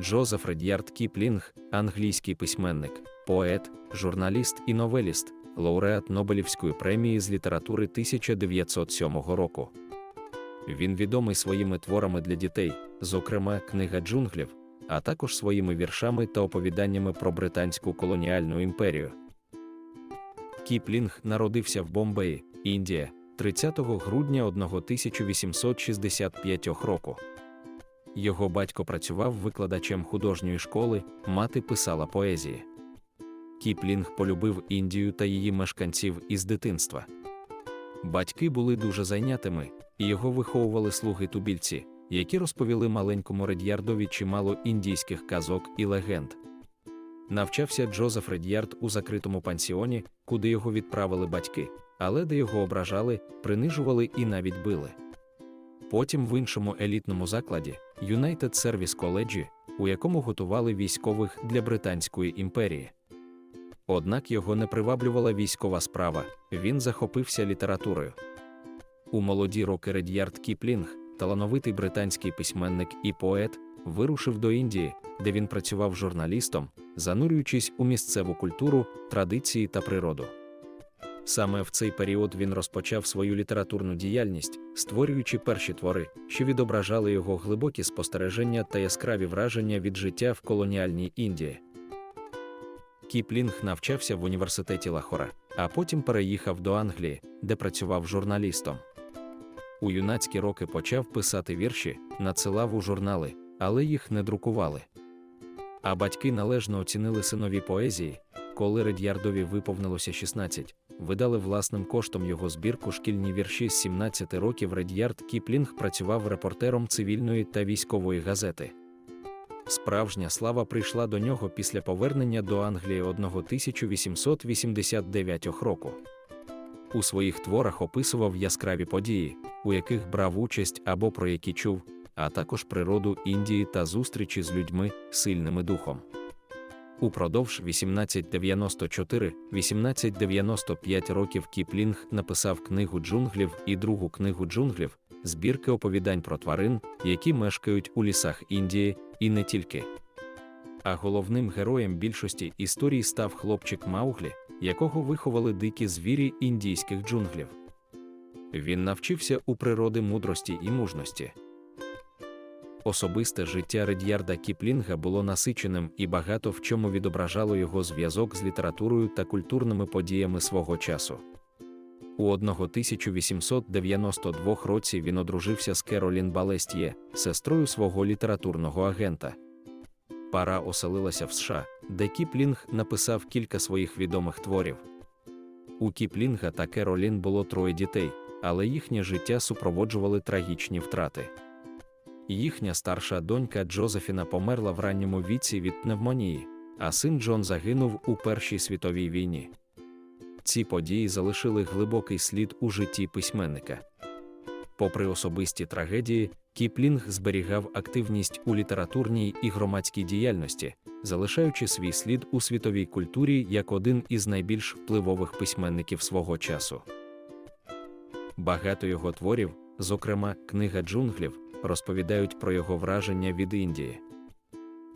Джозеф Ред'ярд Кіплінг, англійський письменник, поет, журналіст і новеліст, лауреат Нобелівської премії з літератури 1907 року. Він відомий своїми творами для дітей, зокрема Книга джунглів, а також своїми віршами та оповіданнями про британську колоніальну імперію. Кіплінг народився в Бомбеї, Індія, 30 грудня 1865 року. Його батько працював викладачем художньої школи, мати писала поезії. Кіплінг полюбив Індію та її мешканців із дитинства. Батьки були дуже зайнятими, і його виховували слуги тубільці, які розповіли маленькому Ред'ярдові чимало індійських казок і легенд. Навчався Джозеф Ред'ярд у закритому пансіоні, куди його відправили батьки, але де його ображали, принижували і навіть били. Потім в іншому елітному закладі United Service College, у якому готували військових для Британської імперії. Однак його не приваблювала військова справа, він захопився літературою. У молоді роки Ред'ярд Кіплінг, талановитий британський письменник і поет, вирушив до Індії, де він працював журналістом, занурюючись у місцеву культуру, традиції та природу. Саме в цей період він розпочав свою літературну діяльність, створюючи перші твори, що відображали його глибокі спостереження та яскраві враження від життя в колоніальній Індії. Кіплінг навчався в університеті Лахора, а потім переїхав до Англії, де працював журналістом. У юнацькі роки почав писати вірші, надсилав у журнали, але їх не друкували. А батьки належно оцінили синові поезії, коли Ред'ярдові виповнилося 16, видали власним коштом його збірку шкільні вірші з 17 років. Ред'ярд Кіплінг працював репортером цивільної та військової газети. Справжня слава прийшла до нього після повернення до Англії 1889 року. У своїх творах описував яскраві події, у яких брав участь або про які чув, а також природу Індії та зустрічі з людьми, сильними духом. Упродовж 1894-1895 років Кіплінг написав книгу джунглів і другу книгу джунглів, збірки оповідань про тварин, які мешкають у лісах Індії, і не тільки. А головним героєм більшості історій став хлопчик Мауглі, якого виховали дикі звірі індійських джунглів. Він навчився у природи мудрості і мужності. Особисте життя Ред'ярда Кіплінга було насиченим і багато в чому відображало його зв'язок з літературою та культурними подіями свого часу. У 1892 році він одружився з Керолін Балестьє, сестрою свого літературного агента. Пара оселилася в США, де Кіплінг написав кілька своїх відомих творів. У Кіплінга та Керолін було троє дітей, але їхнє життя супроводжували трагічні втрати. Їхня старша донька Джозефіна померла в ранньому віці від пневмонії, а син Джон загинув у Першій світовій війні. Ці події залишили глибокий слід у житті письменника. Попри особисті трагедії, Кіплінг зберігав активність у літературній і громадській діяльності, залишаючи свій слід у світовій культурі як один із найбільш впливових письменників свого часу. Багато його творів, зокрема книга джунглів, розповідають про його враження від Індії.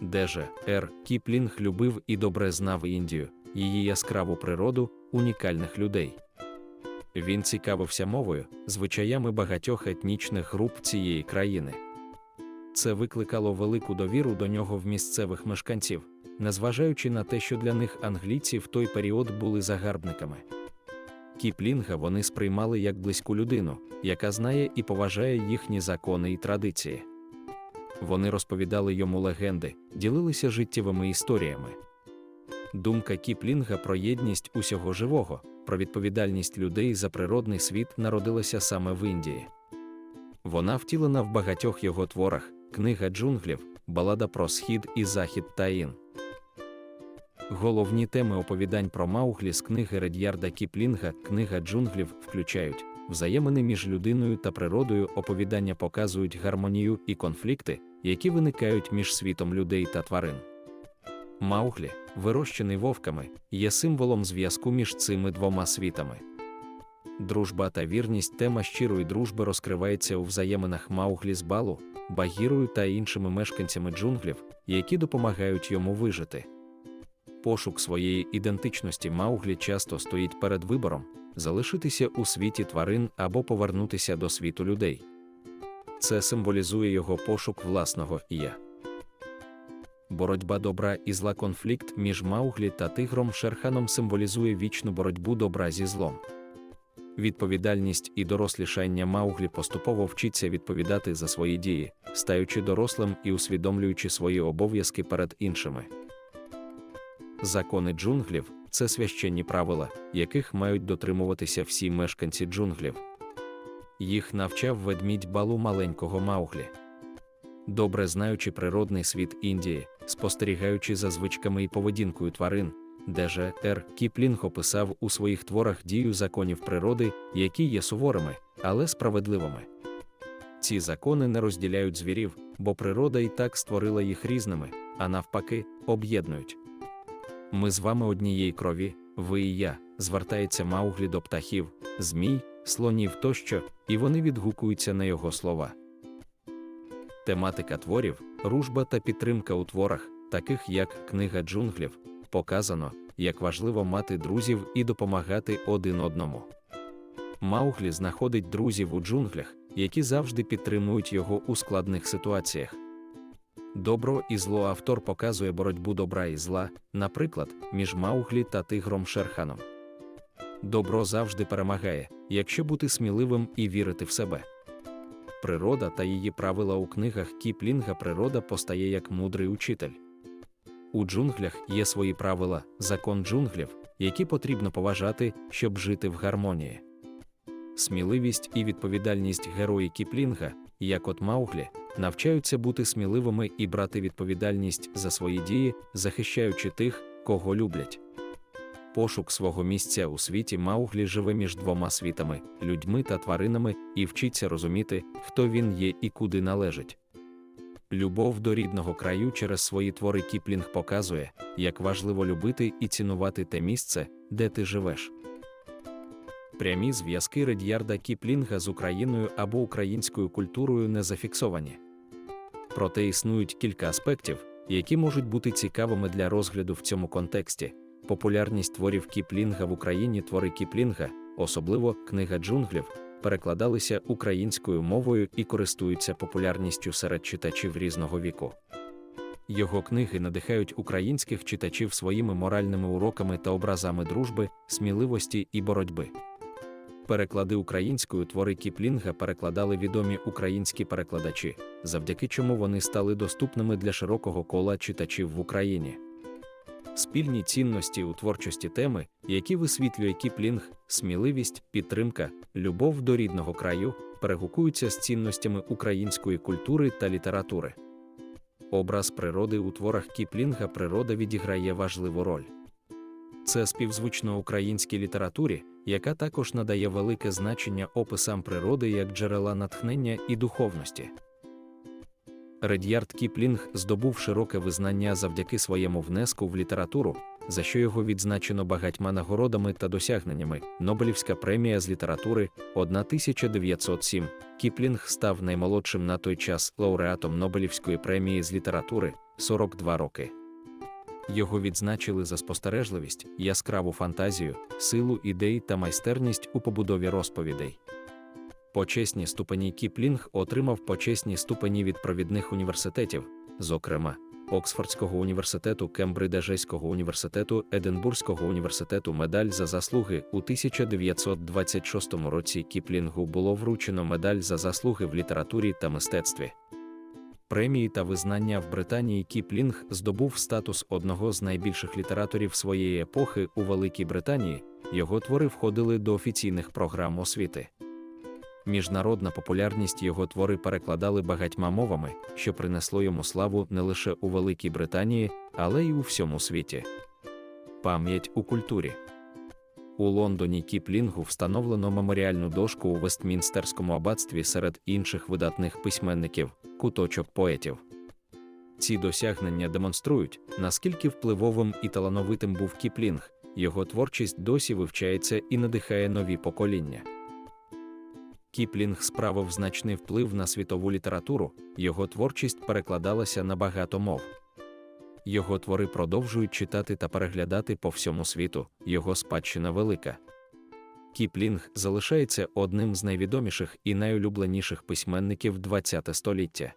Де же Р. Кіплінг любив і добре знав Індію, її яскраву природу, унікальних людей. Він цікавився мовою, звичаями багатьох етнічних груп цієї країни. Це викликало велику довіру до нього в місцевих мешканців, незважаючи на те, що для них англійці в той період були загарбниками. Кіплінга вони сприймали як близьку людину, яка знає і поважає їхні закони і традиції. Вони розповідали йому легенди, ділилися життєвими історіями. Думка Кіплінга про єдність усього живого, про відповідальність людей за природний світ народилася саме в Індії. Вона втілена в багатьох його творах, книга джунглів, балада про схід і захід Таїн. Головні теми оповідань про Мауглі з книги Ред'ярда Кіплінга, книга джунглів включають взаємини між людиною та природою, оповідання показують гармонію і конфлікти, які виникають між світом людей та тварин. Мауглі, вирощений вовками, є символом зв'язку між цими двома світами. Дружба та вірність тема щирої дружби розкривається у взаєминах Мауглі з Балу, Багірою та іншими мешканцями джунглів, які допомагають йому вижити. Пошук своєї ідентичності Мауглі часто стоїть перед вибором залишитися у світі тварин або повернутися до світу людей. Це символізує його пошук власного я. Боротьба добра і зла конфлікт між Мауглі та тигром Шерханом символізує вічну боротьбу добра зі злом. Відповідальність і дорослішання Мауглі поступово вчиться відповідати за свої дії, стаючи дорослим і усвідомлюючи свої обов'язки перед іншими. Закони джунглів це священні правила, яких мають дотримуватися всі мешканці джунглів. Їх навчав ведмідь балу маленького Мауглі. Добре знаючи природний світ Індії, спостерігаючи за звичками і поведінкою тварин, де же Р. Кіплінг описав у своїх творах дію законів природи, які є суворими, але справедливими. Ці закони не розділяють звірів, бо природа і так створила їх різними, а навпаки, об'єднують. Ми з вами однієї крові, ви і я, звертається Мауглі до птахів, змій, слонів тощо, і вони відгукуються на його слова. Тематика творів, ружба та підтримка у творах, таких як Книга джунглів, показано, як важливо мати друзів і допомагати один одному. Мауглі знаходить друзів у джунглях, які завжди підтримують його у складних ситуаціях. Добро і зло автор показує боротьбу добра і зла, наприклад, між Мауглі та тигром Шерханом. Добро завжди перемагає, якщо бути сміливим і вірити в себе. Природа та її правила у книгах Кіплінга природа постає як мудрий учитель. У джунглях є свої правила, закон джунглів, які потрібно поважати, щоб жити в гармонії. Сміливість і відповідальність герої Кіплінга, як от Мауглі, навчаються бути сміливими і брати відповідальність за свої дії, захищаючи тих, кого люблять. Пошук свого місця у світі Мауглі живе між двома світами людьми та тваринами і вчиться розуміти, хто він є і куди належить. Любов до рідного краю через свої твори Кіплінг показує, як важливо любити і цінувати те місце, де ти живеш. Прямі зв'язки Редьярда Кіплінга з Україною або українською культурою не зафіксовані. Проте існують кілька аспектів, які можуть бути цікавими для розгляду в цьому контексті. Популярність творів Кіплінга в Україні твори Кіплінга, особливо книга джунглів, перекладалися українською мовою і користуються популярністю серед читачів різного віку. Його книги надихають українських читачів своїми моральними уроками та образами дружби, сміливості і боротьби. Переклади українською твори Кіплінга перекладали відомі українські перекладачі, завдяки чому вони стали доступними для широкого кола читачів в Україні. Спільні цінності у творчості теми, які висвітлює Кіплінг, сміливість, підтримка, любов до рідного краю, перегукуються з цінностями української культури та літератури. Образ природи у творах Кіплінга природа відіграє важливу роль. Це співзвучно українській літературі, яка також надає велике значення описам природи як джерела натхнення і духовності. Редьярд Кіплінг здобув широке визнання завдяки своєму внеску в літературу, за що його відзначено багатьма нагородами та досягненнями. Нобелівська премія з літератури 1907. Кіплінг став наймолодшим на той час лауреатом Нобелівської премії з літератури 42 роки. Його відзначили за спостережливість, яскраву фантазію, силу ідей та майстерність у побудові розповідей. Почесні ступені Кіплінг отримав почесні ступені від провідних університетів, зокрема Оксфордського університету, Кембриджейського університету, Единбурзького університету медаль за заслуги у 1926 році Кіплінгу було вручено медаль за заслуги в літературі та мистецтві. Премії та визнання в Британії Кіплінг здобув статус одного з найбільших літераторів своєї епохи у Великій Британії, його твори входили до офіційних програм освіти. Міжнародна популярність його твори перекладали багатьма мовами, що принесло йому славу не лише у Великій Британії, але й у всьому світі. Пам'ять у культурі у Лондоні Кіплінгу встановлено меморіальну дошку у Вестмінстерському аббатстві серед інших видатних письменників, куточок поетів. Ці досягнення демонструють, наскільки впливовим і талановитим був Кіплінг, його творчість досі вивчається і надихає нові покоління. Кіплінг справив значний вплив на світову літературу, його творчість перекладалася на багато мов. Його твори продовжують читати та переглядати по всьому світу, його спадщина велика. Кіплінг залишається одним з найвідоміших і найулюбленіших письменників ХХ століття.